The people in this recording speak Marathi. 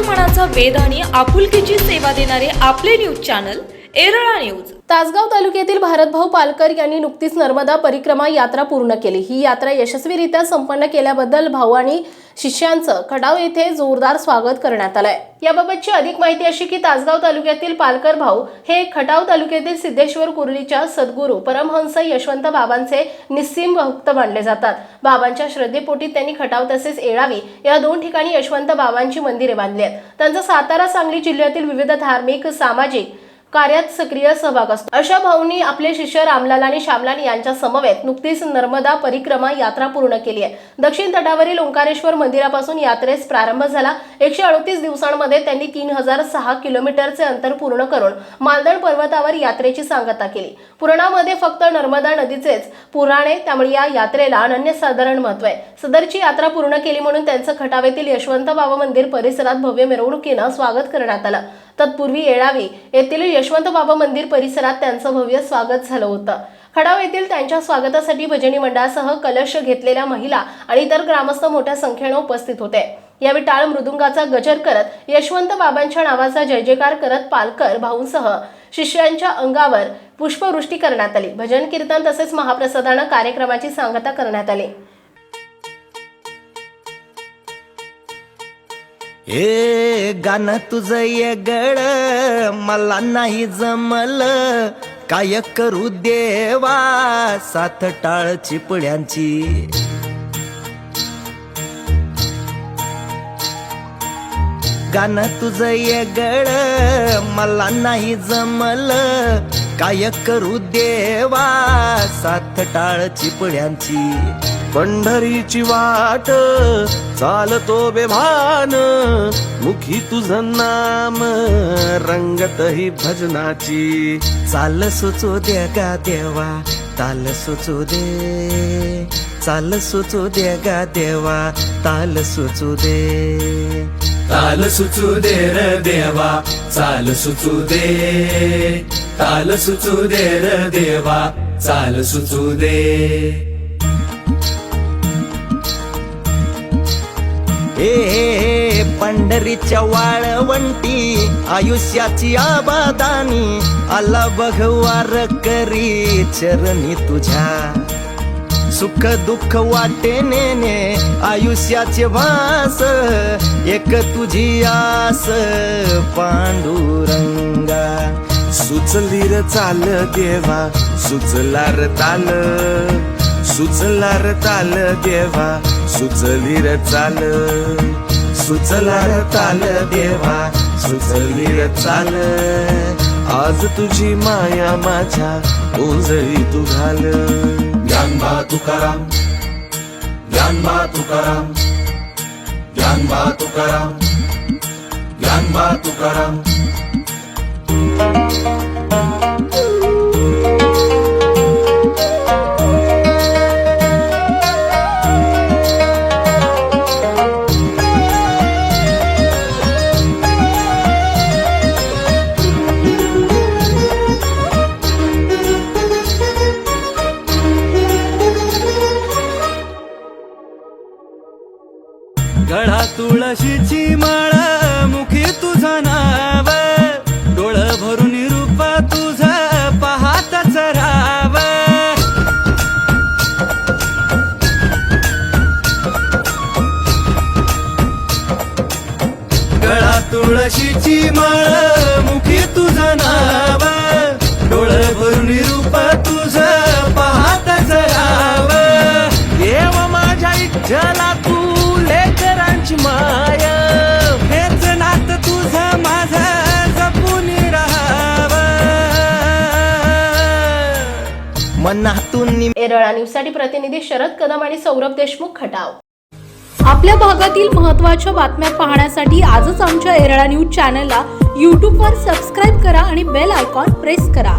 मनाचा वेध आणि आपुलकीची सेवा देणारे आपले news channel Erala news. Tasgaon तालुक्यातील भारतभाऊ पालकर यांनी नुकतीच नर्मदा परिक्रमा यात्रा पूर्ण केली. ही यात्रा यशस्वीरित्या संपन्न केल्याबद्दल भाऊ आणि शिष्यांचं खडाव येथे जोरदार स्वागत करण्यात आलंय. याबाबतची अधिक माहिती अशी की तासगाव तालुक्यातील पालकर भाऊ हे खटाव तालुक्यातील सिद्धेश्वर कुर्लीच्या सद्गुरू परमहंस यशवंत बाबांचे निस्सीम भक्त मानले जातात. बाबांच्या श्रद्धेपोटी त्यांनी खटाव तसेच येळावी या दोन ठिकाणी यशवंत बाबांची मंदिरे बांधली आहेत. त्यांचा सातारा सांगली जिल्ह्यातील विविध धार्मिक सामाजिक कार्यात सक्रिय सहभाग असतो. अशा भाऊंनी आपले शिष्य रामलाल आणि श्यामलाल यांच्या समवेत नुकतीच नर्मदा परिक्रमा यात्रा पूर्ण केली आहे. दक्षिण तटावरील ओंकारेश्वर मंदिरापासून यात्रेस प्रारंभ झाला. एकशे अडतीस दिवसांमध्ये त्यांनी तीन हजार सहा किलोमीटरचे अंतर पूर्ण करून मालदण पर्वतावर यात्रेची सांगता केली. पुराणामध्ये फक्त नर्मदा नदीचेच पुराणे त्यामुळे या यात्रेला अनन्यसाधारण महत्त्व आहे. सदरची यात्रा पूर्ण केली म्हणून त्यांचं खटावेतील यशवंत बाबा मंदिर परिसरात भव्य मिरवणुकीनं स्वागत करण्यात आलं. तत्पूर्वी येळावी. येथील यशवंत बाबा मंदिर परिसरात त्यांचं भव्य स्वागत झालं होतं. खडाव येथील त्यांच्या स्वागतासाठी भजनी मंडळासह कलश घेतलेल्या महिला आणि इतर ग्रामस्थ मोठ्या संख्येनं उपस्थित होते. यावेळी टाळ मृदुंगाचा गजर करत यशवंत बाबांच्या नावाचा जय जयकार करत पालकर भाऊंसह शिष्यांच्या अंगावर पुष्पवृष्टी करण्यात आली. भजन कीर्तन तसेच महाप्रसादानं कार्यक्रमाची सांगता करण्यात आली. ए गाणं तुझं ये गळ मला नाही जमल. काय करू देवा सात टाळ चिपड्यांची गाणं तुझं ये गळ मला नाही जमल. काय करू देवा सात टाळ चिपड्यांची पंढरीची वाट चालतो बेभान. मुखी तुझं नाम रंगत ही भजनाची. चाल सुचू द्या गा देवा ताल सुचू दे. चाल सुचू द्या गा देवा ताल सुचू दे. ताल सुचू दे र देवा चाल सुचू दे. ताल सुचू दे र देवा चाल सुचू दे. हे हे पंढरीच्या वाळवंटी आयुष्याची आबादानी आला बघवार करी चरणी तुझ्या. सुख दुःख वाटे नेने आयुष्याचे वास एक तुझी आस पांडुरंगा. सुचली र चाल देवा सुचला र ताल सुचला र ताल देवा सुचली र चाल सुचला र ताल देवा सुचली र चाल. आज तुझी माया माझ्या ओंजळी तू घाल. ज्ञानबा तुकाराम ज्ञानबा तुकाराम ज्ञानबा तुकाराम ज्ञानबा तुकाराम तुळशीची माळ मुखी तुझं नाव. डोळ भरून रूप तुझं पाहतच राव. गळा तुळशीची माळ मुखी तुझं नाव. डोळ भरून रूप तुझ पाहतच राव. देव माझ्या इच्छला तू मनातून एरळा न्यूजसाठी प्रतिनिधी शरद कदम आणि सौरभ देशमुख खटाव. आपल्या भागातील महत्त्वाच्या बातम्या पाहण्यासाठी आजच आमच्या एरळा न्यूज चॅनलला यूट्यूबवर सबस्क्राईब करा आणि बेल आयकॉन प्रेस करा.